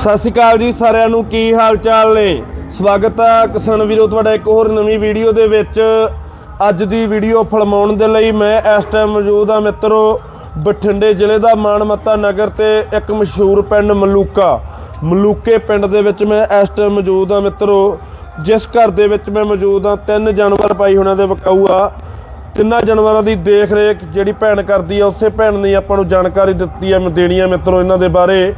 ਸਤਿ ਸ਼੍ਰੀ ਅਕਾਲ ਜੀ ਸਾਰਿਆਂ ਨੂੰ, ਕੀ ਹਾਲ ਚਾਲ ਨੇ? ਸਵਾਗਤ ਹੈ ਕਿਸਾਨ ਵੀਰੋ, ਤੁਹਾਡਾ ਇੱਕ ਹੋਰ ਨਵੀਂ ਵੀਡੀਓ ਦੇ ਵਿੱਚ। ਅੱਜ ਦੀ ਵੀਡੀਓ ਫਲਮਾਉਣ ਦੇ ਲਈ ਮੈਂ ਇਸ ਟਾਈਮ ਮੌਜੂਦ ਹਾਂ ਮਿੱਤਰੋ, ਬਠਿੰਡੇ ਜ਼ਿਲ੍ਹੇ ਦਾ ਮਾਨਮੱਤਾ ਨਗਰ ਤੇ ਇੱਕ ਮਸ਼ਹੂਰ ਪਿੰਡ ਮਲੂਕਾ। ਮਲੂਕੇ ਪਿੰਡ ਦੇ ਵਿੱਚ ਮੈਂ ਇਸ ਟਾਈਮ ਮੌਜੂਦ ਹਾਂ ਮਿੱਤਰੋ, ਜਿਸ ਘਰ ਦੇ ਵਿੱਚ ਮੈਂ ਮੌਜੂਦ ਹਾਂ ਤਿੰਨ ਜਾਨਵਰ ਪਾਈ ਉਹਨਾਂ ਦੇ ਵਕਾਊ ਆ। ਤਿੰਨਾਂ ਜਾਨਵਰਾਂ ਦੀ ਦੇਖ ਰੇਖ ਜਿਹੜੀ ਭੈਣ ਕਰਦੀ ਆ, ਉਸੇ ਭੈਣ ਨੇ ਆਪਾਂ ਨੂੰ ਜਾਣਕਾਰੀ ਦਿੱਤੀ ਆ, ਮੈਂ ਦੇਣੀ ਆ ਮਿੱਤਰੋ ਇਹਨਾਂ ਦੇ ਬਾਰੇ।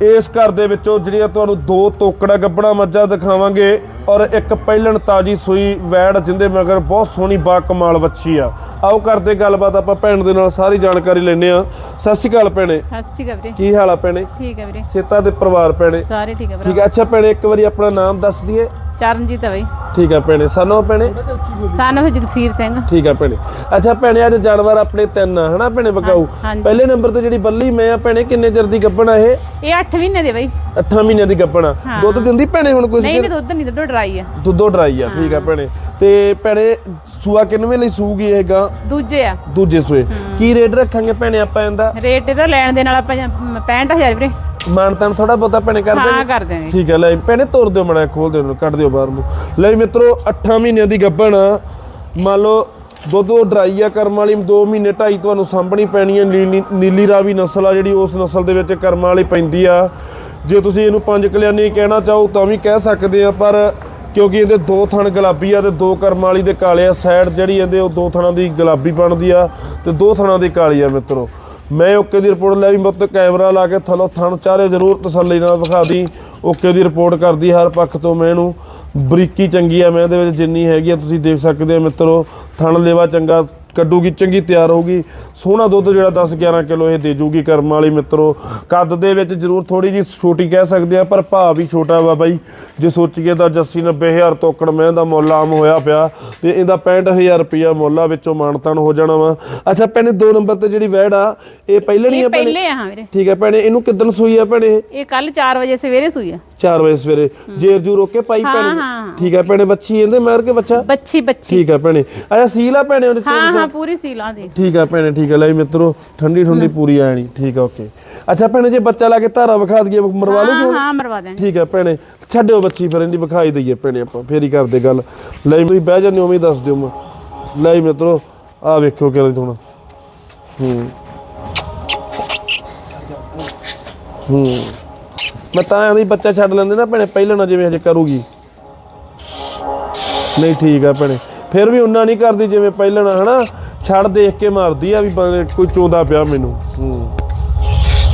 ਇਸ ਘਰ ਦੇ ਵਿੱਚੋਂ ਜਿਹੜੀਆਂ ਤੁਹਾਨੂੰ ਦੋ ਤੋਕੜਾ ਗੱਬੜਾ ਮੱਝਾਂ ਦਿਖਾਵਾਂਗੇ ਔਰ ਇੱਕ ਪਹਿਲਣ ਤਾਜੀ ਸੂਈ ਵੈੜ ਜਿੰਦੇ ਮਗਰ ਬਹੁਤ ਸੋਹਣੀ ਬਾ ਕਮਾਲ ਬੱਚੀ ਆ। ਆਓ ਕਰਦੇ ਗੱਲਬਾਤ ਆਪਾਂ ਭੈਣ ਦੇ ਨਾਲ ਸਾਰੀ ਜਾਣਕਾਰੀ ਲੈਣੇ ਆ ਸਤਿ ਸ਼੍ਰੀ ਅਕਾਲ ਭੈਣੇ। ਸਤਿ ਸ਼੍ਰੀ ਅਕਾਲ ਵੀਰੇ। ਕੀ ਹਾਲ ਆ ਭੈਣੇ? ਠੀਕ ਹੈ ਵੀਰੇ। ਸੇਤਾ ਦੇ ਪਰਿਵਾਰ ਭੈਣੇ। ਸਾਰੇ ਠੀਕ ਠੀਕ ਵੀਰੇ ਆ ਅੱਛਾ ਭੈਣੇ ਇੱਕ ਵਾਰੀ ਆਪਣਾ ਨਾਮ ਦੱਸ ਦਈਏ। ਚਰਨਜੀਤ ਹੈ ਬਈ। ਠੀਕ ਆ ਭੈਣੇ ਸਾਨੂੰ ਭੈਣੇ? ਸਾਨੂੰ ਜਗਸੀਰ ਸਿੰਘ। ਠੀਕ ਆ ਭੈਣੇ। ਅੱਛਾ ਭੈਣੇ ਅੱਜ ਜਾਨਵਰ ਆਪਣੇ ਤਿੰਨ ਆ ਹਨਾ ਭੈਣੇ ਬਕਾਊ? ਹਾਂਜੀ। ਪਹਿਲੇ ਨੰਬਰ ਤੇ ਜਿਹੜੀ ਬੱਲੀ ਮੈਂ ਆ ਭੈਣੇ ਕਿੰਨੇ ਚਿਰ ਦੀ ਗੱਭਣ ਆ ਇਹ? ਇਹ 8 ਮਹੀਨੇ ਦੇ ਬਈ। 8 ਮਹੀਨਿਆਂ ਦੀ ਗੱਭਣ ਆ। ਹਾਂ। ਦੁੱਧ ਦਿੰਦੀ ਭੈਣੇ ਹੁਣ ਕੁਝ ਨਹੀਂ ਨਹੀਂ ਦੁੱਧ ਨਹੀਂ ਦੁੱਧ ਡਰਾਈ ਆ। ਦੁੱਧੋ ਡਰਾਈ ਆ ਠੀਕ ਆ ਭੈਣੇ। ਤੇ ਭੈਣੇ ਸੂਆ ਕਿੰਨਵੇਂ ਲਈ ਸੂਗੀ ਇਹ ਗਾਂ? ਦੂਜੇ ਆ। ਦੂਜੇ ਸੂਏ। ਕੀ ਰੇਟ ਰੱਖਾਂਗੇ ਭੈਣੇ ਆਪਾਂ ਇਹਦਾ? ਰੇਟ ਇਹਦਾ ਲੈਣ ਦੇ ਨਾਲ ਆਪਾਂ 65000 ਵੀਰੇ। ਮਾਨਤਾਨ ਥੋੜਾ ਬਹੁਤਾ ਭੈਣੇ ਕਰ ਹਾਂ ਦੇਗੇ ਕਰ ਦਿਆਂਗੇ ਠੀਕ ਹੈ ਲੈ ਭੈਣੇ ਤੋਰ ਦਿਓ ਮੜਾ ਖੋਲ ਦਿਓ ਇਹਨੂੰ ਕੱਢ ਦਿਓ ਬਾਹਰ ਨੂੰ। ਲੈ ਮਿੱਤਰੋ 8 ਮਹੀਨਿਆਂ ਦੀ ਗੱਭਣ। ਆ ਮੰਨ ਲਓ ਦੁੱਧ ਉਹ ਡਰਾਈ ਆ ਕਰਮ ਵਾਲੀ 2 ਮਹੀਨੇ ਢਾਈ ਤੁਹਾਨੂੰ ਸਾਂਭਣੀ ਪੈਣੀ ਹੈ ਨੀਲੀ ਨੀਲੀ ਰਾਵੀ ਨਸਲ ਆ ਜਿਹੜੀ ਉਸ ਨਸਲ ਦੇ ਵਿੱਚ ਕਰਮ ਵਾਲੀ ਪੈਂਦੀ ਆ। ਜੇ ਤੁਸੀਂ ਇਹਨੂੰ ਪੰਜ ਕਲਿਆਣੀ ਕਹਿਣਾ ਚਾਹੋ ਤਾਂ ਵੀ ਕਹਿ ਸਕਦੇ ਆ ਪਰ ਕਿਉਂਕਿ ਇਹਦੇ ਦੋ ਥਣ ਗੁਲਾਬੀ ਆ ਤੇ ਦੋ ਕਰਮ ਵਾਲੀ ਦੇ ਕਾਲੇ ਆ ਸਾਈਡ ਜਿਹੜੀ ਇਹਦੇ ਉਹ ਦੋ ਥਣਾਂ ਦੀ ਗੁਲਾਬੀ ਬਣਦੀ ਆ ਤੇ ਦੋ ਥਣਾਂ ਦੀ ਕਾਲੀ ਆ ਮਿੱਤਰੋ। ਮੈਂ ਓਕੇ ਦੀ ਰਿਪੋਰਟ ਲੈ ਵੀ ਮੁੱਤ ਕੈਮਰਾ ਲਾ ਕੇ ਥੱਲੋਂ ਥਣ ਚਾਰੇ ਜ਼ਰੂਰ ਤਸੱਲੀ ਨਾਲ ਵਿਖਾ ਦੀ। ਓਕੇ ਦੀ ਰਿਪੋਰਟ ਕਰਦੀ ਹਰ ਪੱਖ ਤੋਂ ਮੈਂ ਇਹਨੂੰ ਬਰੀਕੀ ਚੰਗੀ ਆ, ਮੈਂ ਇਹਦੇ ਵਿੱਚ ਜਿੰਨੀ ਹੈਗੀ ਆ ਤੁਸੀਂ ਦੇਖ ਸਕਦੇ ਹੋ ਮਿੱਤਰੋ। ਥਣ ਲੇਵਾ ਚੰਗਾ ਕੱਢੂਗੀ ਚੰਗੀ ਤਿਆਰ ਹੋਊਗੀ। ਸੋਹਣਾ ਦੁੱਧ ਜਿਹੜਾ 10 11 ਕਿਲੋ ਇਹ ਦੇ ਜੂਗੀ ਕਰਮ ਵਾਲੀ ਮਿੱਤਰੋ। ਕੱਦ ਦੇ ਵਿੱਚ ਜ਼ਰੂਰ ਥੋੜੀ ਜੀ ਛੋਟੀ ਕਹਿ ਸਕਦੇ ਆ ਪਰ ਭਾਅ ਵੀ ਛੋਟਾ ਵਾ ਬਾਈ। ਜੇ ਸੋਚੀਏ ਤਾਂ 80 90000 ਤੋਕੜ ਮੈਂ ਦਾ ਮੁੱਲ ਆਮ ਹੋਇਆ ਪਿਆ ਤੇ ਇਹਦਾ 65000 ਰੁਪਿਆ ਮੁੱਲ ਆ ਵਿੱਚੋਂ ਮਾਨਤਾਨ ਹੋ ਜਾਣਾ ਵਾ। ਅੱਛਾ ਭੈਣੇ ਦੋ ਨੰਬਰ ਤੇ ਜਿਹੜੀ ਵੈੜ ਆ ਇਹ ਪਹਿਲੇ ਨਹੀਂ ਆ ਭੈਣੇ? ਪਹਿਲੇ ਆ ਹਾਂ ਵੀਰੇ। ਠੀਕ ਹੈ ਭੈਣੇ ਇਹਨੂੰ ਕਿਦਨ ਸੂਈ ਆ ਭੈਣੇ? ਇਹ ਕੱਲ 4 ਵਜੇ ਸਵੇਰੇ ਸੂਈ ਆ। 4 ਵਜੇ ਸਵੇਰੇ। ਜੇਰ ਜੂ ਰੋਕੇ ਪਾਈ ਹਾਂ, ਭੈਣੇ। ਹਾਂ। ਠੀਕ ਹੈ ਭੈਣੇ ਬੱਚੀ ਇਹਦੇ ਮਾਰ ਕੇ ਬੱਚਾ ਬੱਚੀ ਬੱਚੀ ਠੀਕ ਹੈ ਭੈਣੇ। ਅੱਛਾ ਸੀਲ ਆ ਭੈਣੇ ਉਹਦੇ ਚ? ਹਾਂ ਹਾਂ ਪੂਰੀ ਸੀਲਾਂ ਦੀ। ਠੀਕ ਆ ਭੈਣੇ ਠੀਕ ਆ ਲੈ ਮਿੱਤਰੋ ਠੰਡੀ ਠੰਡੀ ਪੂਰੀ ਆਣੀ। ਠੀਕ ਆ ਓਕੇ। ਅੱਛਾ ਭੈਣੇ ਜੇ ਬੱਚਾ ਲਾ ਕੇ ਧਾਰਾ ਵਿਖਾ ਦਈਏ ਮਰਵਾ ਲੂਗੀ ਹਾਂ ਹੁਣ ਹਾਂ ਮਰਵਾ ਦਿਆਂਗੇ। ਠੀਕ ਆ ਭੈਣੇ ਛੱਡਿਓ ਬੱਚੀ ਫਿਰ ਇਹਦੀ ਵਿਖਾਈ ਦਈਏ ਭੈਣੇ ਆਪਾਂ ਫੇਰ ਹੀ ਕਰਦੇ ਗੱਲ। ਲੈ ਤੁਸੀਂ ਬਹਿ ਜਾਂਦੇ ਹੋ ਉਵੇਂ ਹੀ ਦੱਸ ਦਿਓ ਮੈਂ ਲੈ ਮਿੱਤਰੋ ਆ ਵੇਖਿਓ ਕਿਹੜਾ ਹੁਣ। ਹੂੰ। ਹੂੰ। ਮੈਂ ਤਾਂ ਆਂਦੀ ਬੱਚਾ ਛੱਡ ਲੈਂਦੇ ਨਾ ਭੈਣੇ ਪਹਿਲਾਂ ਨਾ ਜਿਵੇਂ ਹਜੇ ਕਰੂਗੀ। ਨਹੀਂ ਠੀਕ ਆ ਭੈਣੇ ਫਿਰ ਵੀ ਉਹਨਾਂ ਨਹੀਂ ਕਰਦੀ ਜਿਵੇਂ ਪਹਿਲਾਂ ਨਾ ਹਨਾ? ਛੱਡ ਦੇਖ ਕੇ ਮਾਰਦੀ ਆ ਵੀ ਕੋਈ ਚੋਂਦਾ ਪਿਆ ਮੈਨੂੰ। ਹੂੰ।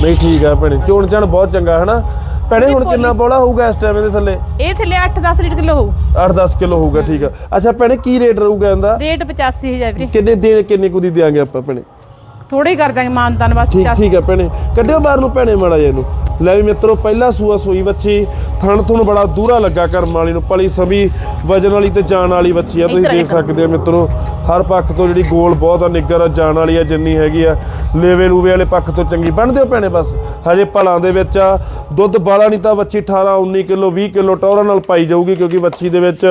ਨਹੀਂ ਠੀਕ ਆ ਭੈਣੇ ਚੋਣ ਚਣ ਬਹੁਤ ਚੰਗਾ ਹਨਾ? ਭੈਣੇ ਹੁਣ ਕਿੰਨਾ ਬੋਲਾ ਹੋਊਗਾ ਇਸ ਟਾਈਮ ਇਹਦੇ ਥੱਲੇ? ਇਹ ਥੱਲੇ 8-10 ਲੀਟਰ ਕਿਲੋ ਹੋਊ। 8-10 ਕਿਲੋ ਹੋਊਗਾ ਠੀਕ ਆ। ਅੱਛਾ ਭੈਣੇ ਕੀ ਰੇਟ ਰਹੂਗਾ ਇਹਦਾ? ਰੇਟ 85000 ਵੀਰੇ। ਕਿੰਨੇ ਦੇਣ ਕਿੰਨੇ ਕੁ ਦੀ ਦਿਆਂਗੇ ਆਪਾਂ ਭੈਣੇ? ਥੋੜੇ ਹੀ ਕਰ ਦਿਆਂਗੇ ਮਾਨਤਾਨ ਬਸ ਠੀਕ 85 ਠੀਕ ਆ ਭੈਣੇ। ਕੱਢਿਓ ਬਾਹਰ ਨੂੰ ਭੈਣੇ ਮਾੜਾ ਜਿਹਾ ਇਹਨੂੰ। ਲੈ ਵੀ ਮਿੱਤਰੋ ਪਹਿਲਾ ਸੂਆ ਸੂਈ ਬੱਚੀ ਥਣ ਥੁਣ ਬੜਾ ਦੂਰਾ ਲੱਗਾ ਕਰਮ ਵਾਲੀ ਨੂੰ ਪਲੀ ਸਭੀ ਵਜਨ ਵਾਲੀ ਤੇ ਜਾਨ ਵਾਲੀ ਬੱਚੀ ਆ ਤੁਸੀਂ ਦੇਖ। ਸਕਦੇ ਆ ਮਿੱਤਰੋ ਹਰ ਪੱਖ ਤੋਂ ਜਿਹੜੀ ਗੋਲ ਬਹੁਤ ਆ ਨਿੱਗਰ ਆ ਜਾਨ ਵਾਲੀ ਆ ਜਿੰਨੀ ਹੈਗੀ ਆ ਲੇਵੇ ਲੂਵੇ ਵਾਲੇ ਪੱਖ ਤੋਂ ਚੰਗੀ। ਬਣ ਦਿਓ ਭੈਣੇ ਬਸ ਹਜੇ ਭਲਾਂ ਦੇ ਵਿੱਚ ਆ ਦੁੱਧ ਬਾਲਾ ਨਹੀਂ ਤਾਂ ਬੱਚੀ 18 19 ਕਿਲੋ 20 ਕਿਲੋ ਟੌਰਾਂ ਨਾਲ ਪਾਈ ਜਾਊਗੀ ਕਿਉਂਕਿ ਬੱਚੀ ਦੇ ਵਿੱਚ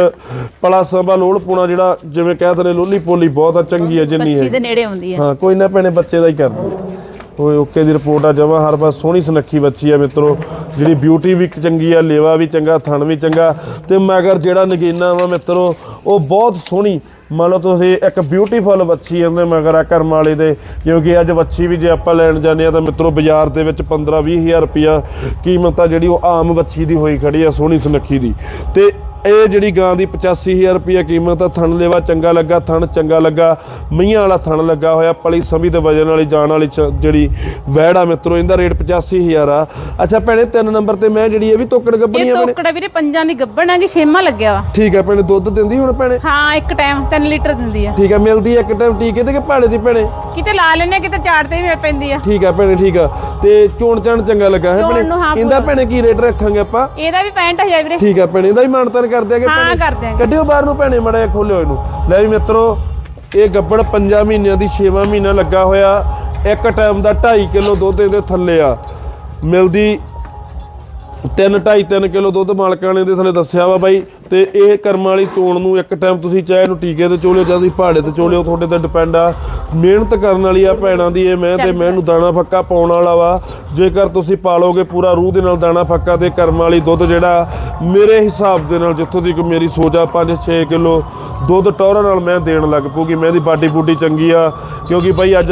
ਪਲਾ ਸਭਾ ਲੋੜ ਪੂਣਾ ਜਿਹੜਾ ਜਿਵੇਂ ਕਹਿ ਦਿੰਦੇ ਲੋਲੀ ਪੋਲੀ ਬਹੁਤ ਆ ਚੰਗੀ ਆ ਜਿੰਨੀ ਬੱਚੀ ਹੈ ਦੇ ਨੇੜੇ ਹੁੰਦੀ ਆ। ਹਾਂ ਕੋਈ ਨਾ ਭੈਣੇ ਬੱਚੇ ਦਾ ਹੀ ਕਰਦੇ ਓਏ ਓਕੇ ਦੀ ਰਿਪੋਰਟ ਆ ਜਮਾ, ਹਰ ਵਾਰ ਸੋਹਣੀ ਸੁਨੱਖੀ ਬੱਚੀ ਆ ਮਿੱਤਰੋ। ਜਿਹੜੀ ਬਿਊਟੀ ਵੀ ਚੰਗੀ ਆ, ਲੇਵਾ ਵੀ ਚੰਗਾ, ਥਣ ਵੀ ਚੰਗਾ। ਤੇ ਮਗਰ ਜਿਹੜਾ ਨਗੀਨਾ ਵਾ ਮਿੱਤਰੋ, ਉਹ ਬਹੁਤ ਸੋਹਣੀ। ਮੰਨ ਲਓ ਤੁਸੀਂ ਇੱਕ ਬਿਊਟੀਫੁਲ ਵੱਛੀ ਇਹਦੇ ਮਗਰ ਆ ਕਰਮ ਵਾਲੇ ਦੇ। ਕਿਉਂਕਿ ਅੱਜ ਵੱਛੀ ਵੀ ਜੇ ਆਪਾਂ ਲੈਣ ਜਾਂਦੇ ਆ ਤਾਂ ਮਿੱਤਰੋ ਬਾਜ਼ਾਰ ਦੇ ਵਿੱਚ 15 20000 ਰੁਪਿਆ ਕੀਮਤ ਆ ਜਿਹੜੀ ਉਹ ਆਮ ਵੱਛੀ ਦੀ ਹੋਈ ਖੜੀ ਆ, ਸੋਹਣੀ ਸੁਨੱਖੀ ਦੀ। ਤੇ ਇਹ ਜਿਹੜੀ ਗਾਂ ਦੀ 85000 ਰੁਪਏ ਕੀਮਤ ਆ ਥਣ ਲੇਵਾ ਚੰਗਾ ਲੱਗਾ ਥਣ ਚੰਗਾ ਲੱਗਾ ਮਈਆਂ ਵਾਲਾ ਥਣ ਲੱਗਾ ਹੋਇਆ ਪਲੀ ਸਮੀ ਤੇ ਵਜਨ ਵਾਲੀ ਜਾਨ ਵਾਲੀ ਜਿਹੜੀ ਵੈੜ ਮਿੱਤਰੋ ਇਹਦਾ ਰੇਟ 85000 ਆ। ਅੱਛਾ ਭੈਣੇ ਤਿੰਨ ਨੰਬਰ ਤੇ ਮੈਂ ਜਿਹੜੀ ਇਹ ਵੀ ਤੋਕੜ ਗੱਬਣੀ ਆ ਭੈਣੇ। ਤੋਕੜਾ ਵੀਰੇ ਪੰਜਾਂ ਦੀ ਗੱਬਣ ਆ ਕਿ ਛੇਮਾ ਲੱਗਿਆ ਵਾ। ਠੀਕ ਆ ਭੈਣੇ ਦੁੱਧ ਦਿੰਦੀ ਹੁਣ ਭੈਣੇ? ਹਾਂ ਇੱਕ ਟਾਈਮ 3 ਲੀਟਰ ਦਿੰਦੀ ਆ। ਠੀਕ ਆ ਮਿਲਦੀ ਆ ਇੱਕ ਟਾਈਮ ਟੀਕੇ ਤੇ ਕਿ ਭਾੜੇ ਦੀ ਭੈਣੇ? ਕਿਤੇ ਲਾ ਲੈਨੇ ਕਿਤੇ ਚਾੜ ਤੇ ਵੀ ਪੈਂਦੀ ਆ। ਠੀਕ ਆ ਭੈਣੇ ਠੀਕ ਆ। ਤੇ ਚੋਣ ਚਣ ਚੰਗਾ ਲੱਗਾ ਹੈ ਭੈਣੇ? ਇਹਦਾ ਭੈਣੇ ਕੀ ਰੇਟ ਰੱਖਾਂਗੇ ਆਪਾਂ? ਇਹਦਾ ਵੀ 65000 ਵੀਰੇ। ਠੀਕ ਆ ਭੈਣੇ ਇਹਦਾ ਹੀ ਮਾਨਤਨ ਕਰ ਦਿਆਂਗੇ ਹਾਂ, ਕਰ ਦਿਆਂਗੇ। ਕੱਢਿਓ ਬਾਹਰ ਨੂੰ ਭੈਣੇ ਮੜਾ ਖੋਲਿਓ ਇਹਨੂੰ। ਲੈ ਵੀ ਮਿੱਤਰੋ ਇਹ ਗੱਬੜ 5 ਮਹੀਨਿਆਂ ਦੀ 6ਵਾਂ ਮਹੀਨਾ ਲੱਗਾ ਹੋਇਆ। ਇੱਕ ਟਾਈਮ ਦਾ 2.5 ਕਿਲੋ ਦੁੱਧ ਇਹਦੇ ਥੱਲੇ ਆ। ਮਿਲਦੀ ਤਿੰਨ ਢਾਈ 3 ਕਿਲੋ ਦੁੱਧ ਮਾਲਕਾਂ ਨੇ ਦੇ ਥਲੇ ਦੱਸਿਆ ਵਾ ਬਾਈ ਤੇ ਇਹ ਕਰਮ ਵਾਲੀ ਚੋਣ ਨੂੰ ਇੱਕ ਟਾਈਮ ਤੁਸੀਂ ਚਾਹੇ ਇਹਨੂੰ ਟੀਕੇ ਤੇ ਚੋਲਿਓ ਜਾਂ ਤੁਸੀਂ ਪਹਾੜੇ ਤੇ ਚੋਲਿਓ ਤੁਹਾਡੇ ਤੇ ਡਿਪੈਂਡ ਆ। ਮਿਹਨਤ ਕਰਨ ਵਾਲੀ ਆ ਭੈਣਾਂ ਦੀ ਇਹ ਮੈਂ ਤੇ ਮੈਂ ਨੂੰ ਦਾਣਾ ਫੱਕਾ ਪਾਉਣ ਵਾਲਾ ਵਾ। ਜੇਕਰ ਤੁਸੀਂ ਪਾਲੋਗੇ ਪੂਰਾ ਰੂਹ ਦੇ ਨਾਲ ਦਾਣਾ ਫੱਕਾ ਤੇ ਕਰਮ ਵਾਲੀ ਦੁੱਧ ਜਿਹੜਾ ਮੇਰੇ ਹਿਸਾਬ ਦੇ ਨਾਲ ਜਿੱਥੋਂ ਦੀ ਕੋਈ ਮੇਰੀ ਸੋਚ ਆ 5-6 ਕਿਲੋ ਦੁੱਧ ਟੌਰਾਂ ਨਾਲ ਮੈਂ ਦੇਣ ਲੱਗ ਪਊਗੀ। ਮੈਂ ਦੀ ਬਾਡੀ ਬੂਡੀ ਚੰਗੀ ਆ ਕਿਉਂਕਿ ਬਾਈ ਅੱਜ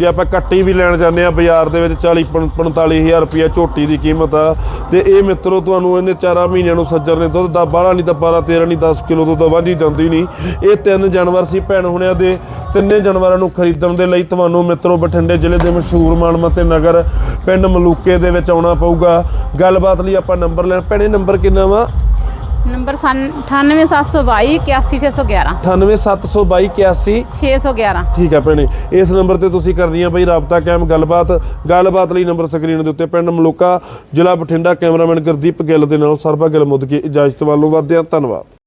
ਜੇ ਆਪਾਂ ਕੱਟੀ ਵੀ ਲੈਣ ਜਾਂਦੇ ਆ ਬਾਜ਼ਾਰ ਦੇ ਵਿੱਚ 40 45000 ਰੁਪਏ ਝੋਟੀ ਦੀ ਕੀਮਤ ਆ, ਤੇ ਇਹ ਮਿੱਤਰੋ ਤੁਹਾਨੂੰ ਇਹਨੇ 4 ਮਹੀਨਿਆਂ ਨੂੰ ਸੱਜਰ ਨੇ ਦੁੱਧ ਦਾ ਬਾਹਲਾ ਨਹੀਂ ਤਾਂ 12 13 ਨਹੀਂ 10 ਕਿਲੋ ਦੁੱਧ ਵਾਂਝੀ ਜਾਂਦੀ ਨਹੀਂ। ਇਹ ਤਿੰਨ ਜਾਨਵਰ ਸੀ ਭੈਣ ਹੁਣਿਆਂ ਦੇ, ਤਿੰਨੇ ਜਾਨਵਰਾਂ ਨੂੰ ਖਰੀਦਣ ਦੇ ਲਈ ਤੁਹਾਨੂੰ ਮਿੱਤਰੋ ਬਠਿੰਡੇ ਜ਼ਿਲ੍ਹੇ ਦੇ ਮਸ਼ਹੂਰ ਮਾਨਮਤੇ ਨਗਰ ਪਿੰਡ ਮਲੂਕੇ ਦੇ ਵਿੱਚ ਆਉਣਾ ਪਊਗਾ। ਗੱਲਬਾਤ ਲਈ ਆਪਾਂ ਨੰਬਰ ਲੈਣ, ਭੈਣੇ ਨੰਬਰ ਕਿੰਨਾ ਵਾ? ਨੰਬਰ 98722 81611 98722 611 ਠੀਕ ਹੈ ਭੈਣੇ ਇਸ ਨੰਬਰ ਤੇ ਤੁਸੀਂ ਕਰਨੀ ਆ ਬਈ ਰਾਬਤਾ ਕਾਇਮ ਗੱਲਬਾਤ। ਗੱਲਬਾਤ ਲਈ ਨੰਬਰ ਸਕਰੀਨ ਦੇ ਉੱਤੇ ਪਿੰਡ ਮਲੂਕਾ ਜ਼ਿਲ੍ਹਾ ਬਠਿੰਡਾ ਕੈਮਰਾਮੈਨ ਗੁਰਦੀਪ ਗਿੱਲ ਦੇ ਨਾਲ ਸਰਬਾ ਗਿੱਲ ਮੁੱਦ ਕੇ ਇਜਾਜ਼ਤ ਵੱਲੋਂ ਵਧਦੇ ਹਾਂ ਧੰਨਵਾਦ।